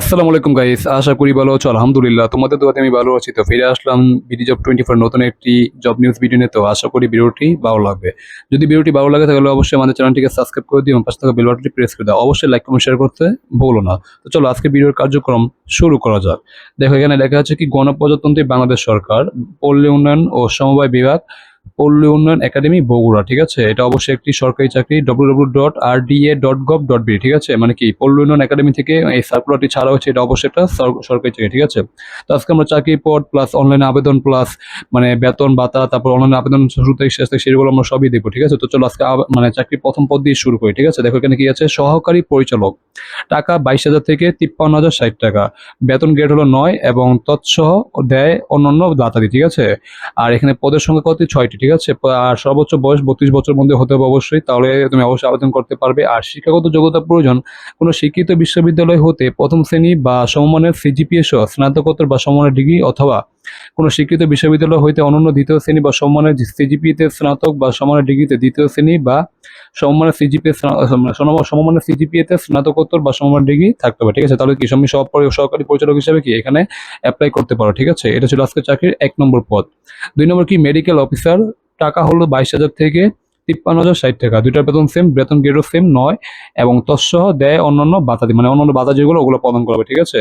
আসসালামু আলাইকুম গাইস আশা করি ভালো আছো, আলহামদুলিল্লাহ। তোমাদের দোয়াতে আমি ভালো আছি। তো ফিরে আসলাম বিডি জব টোয়েন্টি ফোর নতুন একটি জব নিউজ ভিডিও নিয়ে। তো আশা করি ভিডিওটি ভালো লাগবে। যদি ভিডিওটি ভালো লাগে, তাহলে অবশ্যই আমাদের চ্যানেলটিকে সাবস্ক্রাইব করে দিও পাশে থাকা বেল বাটনটি প্রেস করে দাও। অবশ্যই লাইক কমেন্ট শেয়ার করতে ভুলো না। তো চলো, আজকে ভিডিওর কার্যক্রম শুরু করা যাক। দেখো, এখানে লেখা আছে কি, গণপ্রজাতন্ত্রী বাংলাদেশ সরকার, পল্লী উন্নয়ন ও সমবায় বিভাগ পল্লী উন্নয়ন একাডেমি বগুড়া, ঠিক আছে? এটা অবশ্যই একটি সরকারি চাকরি W dot R DA dot dot B ঠিক আছে? মানে কি, পল্লী উন্নয়ন একাডেমি থেকে এই সার্কুলারটি ছাড়া হচ্ছে এটা অবশ্যই একটা সরকারি চাকরি, ঠিক আছে? তো আজকে আমরা চাকরি পদ প্লাস অনলাইন আবেদন প্লাস মানে বেতন, ভাতা, তারপর অনলাইনে আবেদন শুরু থেকে শেষ থেকে সেগুলো আমরা সবই দেখব, ঠিক আছে? তো চলো আজকে মানে চাকরি প্রথম পদ দিয়ে শুরু করি, ঠিক আছে? দেখো এখানে কি আছে, সহকারী পরিচালক। টাকা বাইশ হাজার থেকে তিপ্পান্ন হাজার ষাট টাকা। বেতন গ্রেড হলো নয় এবং তৎসহ দেয় অন্যান্য দাতাদি, ঠিক আছে? আর এখানে পদের সংখ্যা কত? ছয়টি ঠিক আছে? আর সর্বোচ্চ বয়স বত্রিশ বছর মধ্যে হতে হবে অবশ্যই। তাহলে তুমি অবশ্যই আবেদন করতে পারবে। আর শিক্ষাগত যোগ্যতা প্রয়োজন, কোনো শিক্ষিত বিশ্ববিদ্যালয় হতে প্রথম শ্রেণি বা সমমানের সিজিপিএ সহ স্নাতকোত্তর বা সমমানের ডিগ্রি অথবা কোনো শিক্ষিত বিশ্ববিদ্যালয় হইতে অনন্য দ্বিতীয় শ্রেণি বা সমমানের সিজিপিতে স্নাতক বা সমানের ডিগ্রিতে দ্বিতীয় শ্রেণি বা সমমানের সিজিপিএ সমমানের সিজিপিএতে স্নাতকোত্তর বা সমমানের ডিগ্রি থাকতে হবে, ঠিক আছে? তাহলে কি সব সহকারী পরিচালক হিসেবে কি এখানে অ্যাপ্লাই করতে পারো, ঠিক আছে? এটা ছিল আজকে চাকরির এক নম্বর পদ। দুই নম্বর কি? মেডিকেল অফিসার টাকা হলো বাইশ হাজার থেকে তিপ্পান্ন হাজার ষাট টাকা। দুইটার বেতন সেম বেতন গ্রেডও সেম নয় এবং তৎসহ দেয় অন্যান্য বাতাদি মানে অন্যান্য বাতা যেগুলো, ওগুলো প্রদান করবে ঠিক আছে?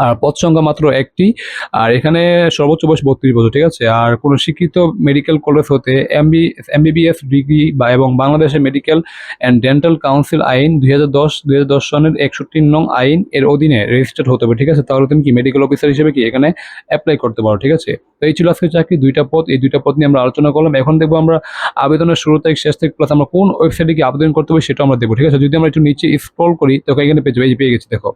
আর পদ সংখ্যা মাত্র একটি। আর এখানে সর্বোচ্চ বয়স বত্রিশ বছর, ঠিক আছে? আর কোনো শিক্ষিত মেডিকেল কলেজ হতে এমবি এমবিবিএস ডিগ্রি বা এবং বাংলাদেশের মেডিকেল অ্যান্ড ডেন্টাল কাউন্সিল আইন দুই হাজার দশ, দুই হাজার দশ সনের একষট্টি নং আইন এর অধীনে রেজিস্টার্ড হতে হবে, ঠিক আছে? তাহলে তুমি কি মেডিকেল অফিসার হিসেবে কি এখানে অ্যাপ্লাই করতে পারো, ঠিক আছে? তো এই ছিল আজকে চাকরি, দুইটা পদ, এই দুইটা পদ নিয়ে আমরা আলোচনা করলাম। এখন দেখব আমরা আবেদনের শুরু থেকে শেষ থেকে প্লাস আমরা কোন ওয়েবসাইটে গিয়ে আবেদন করতে হবে সেটা আমরা দেবো ঠিক আছে? যদি আমরা একটু নিচে স্ক্রল করি তখন এখানে পেয়ে পেয়ে গেছি, দেখো।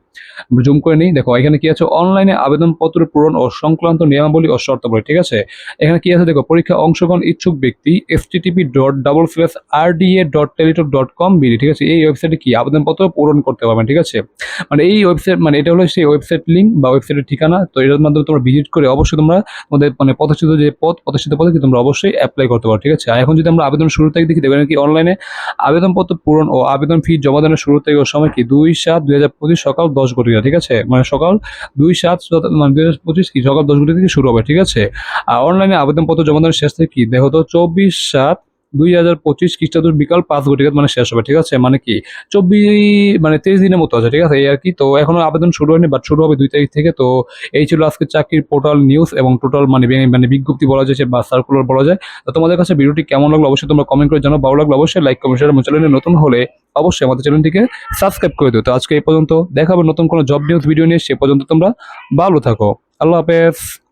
জুম করে নিই, দেখো, এখানে কি আছে অনলাইনে আবেদনপত্র পূরণ ও সংক্রান্ত নিয়মাবলী ও শর্তাবলী, ঠিক আছে? এখানে কি আছে দেখো, পরীক্ষা অংশগ্রহণ ইচ্ছুক ব্যক্তি HTTP dot double slash R DA dot Teletalk dot com BD, ঠিক আছে? এই ওয়েবসাইটে কি? আবেদনপত্র পূরণ করতে পারবেন, ঠিক আছে? মানে এই ওয়েবসাইট মানে এটা হলো সেই ওয়েবসাইট লিঙ্ক বা ওয়েবসাইটের ঠিকানা, তো এটার মাধ্যমে তোমরা ভিজিট করে অবশ্যই তোমরা তোমাদের মানে প্রতিষ্ঠিত যে পদ প্রতিষ্ঠিত পদে কি তোমরা অবশ্যই অ্যাপ্লাই করতে পারো, ঠিক আছে? আর এখন যদি আমরা আবেদন শুরু থেকে দেখি, দেখবেন কি অনলাইনে আবেদনপত্র পূরণ ও আবেদন ফি জমা দানের শুরু থেকে সময় কি? দুই সাত দুই হাজার পঁচিশ সকাল দশ ঘটিকা, ঠিক আছে? মানে সকাল দুই সাত মানে দুই হাজার পঁচিশ কি সকাল দশ থেকে শুরু হবে, ঠিক আছে? আর অনলাইনে আবেদনপত্র জমা দেওয়ার শেষ থেকে কি? দেখো তো চব্বিশ সাত দুই হাজার পঁচিশ খ্রিস্টাব্দ বিকাল পাঁচ ঘটিকা মানে শেষ হবে, ঠিক আছে? মানে কি? চব্বিশ মানে তেইশ দিনের মতো আছে, ঠিক আছে? এই আর কি? তো এখনও আবেদন শুরু হয়নি বাট শুরু হবে দুই তারিখ থেকে। তো এই ছিল আজকে চাকরির পোর্টাল নিউজ এবং টোটাল মানে মানে বিজ্ঞপ্তি বলা যায় বা সার্কুলার বলা যায়। তো তোমাদের কাছে ভিডিওটি কেমন লাগল অবশ্যই তোমরা কমেন্ট করে জানাও। ভালো লাগল অবশ্যই লাইক কমেন্ট শেয়ার চ্যানেলে নতুন হলে অবশ্যই আমাদের চ্যানেলটিকে সাবস্ক্রাইব করে দিও। তো আজকে এই পর্যন্ত দেখা হবে নতুন কোনো জব নিউজ ভিডিও নিয়ে, সে পর্যন্ত তোমরা ভালো থাকো। আল্লাহ হাফেজ।